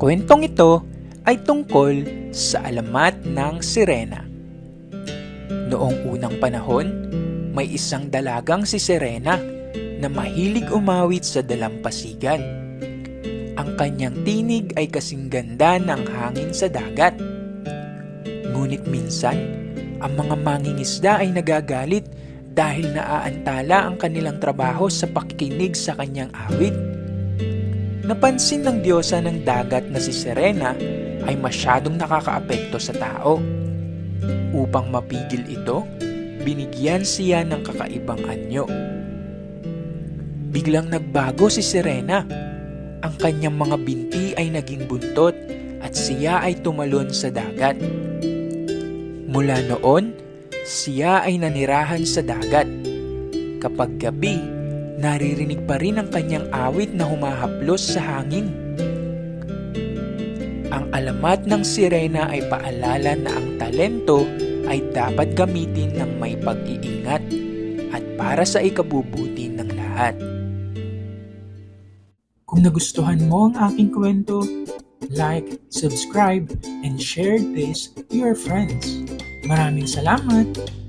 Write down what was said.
kwentong ito ay tungkol sa alamat ng sirena. Noong unang panahon, may isang dalagang si Serena na mahilig umawit sa dalampasigan. Ang kanyang tinig ay kasing ganda ng hangin sa dagat. Ngunit minsan, ang mga mangingisda ay nagagalit dahil naaantala ang kanilang trabaho sa pakikinig sa kanyang awit. Napansin ng diyosa ng dagat na si Serena ay masyadong nakakaapekto sa tao. Upang mapigil ito, binigyan siya ng kakaibang anyo. Biglang nagbago si Serena. Ang kanyang mga binti ay naging buntot at siya ay tumalon sa dagat. Mula noon, siya ay nanirahan sa dagat. Kapag gabi, naririnig pa rin ang kanyang awit na humahaplos sa hangin. Ang alamat ng sirena ay paalala na ang talento ay dapat gamitin ng may pag-iingat at para sa ikabubuti ng lahat. Kung nagustuhan mo ang aking kwento, like, subscribe, and share this to your friends. Maraming salamat!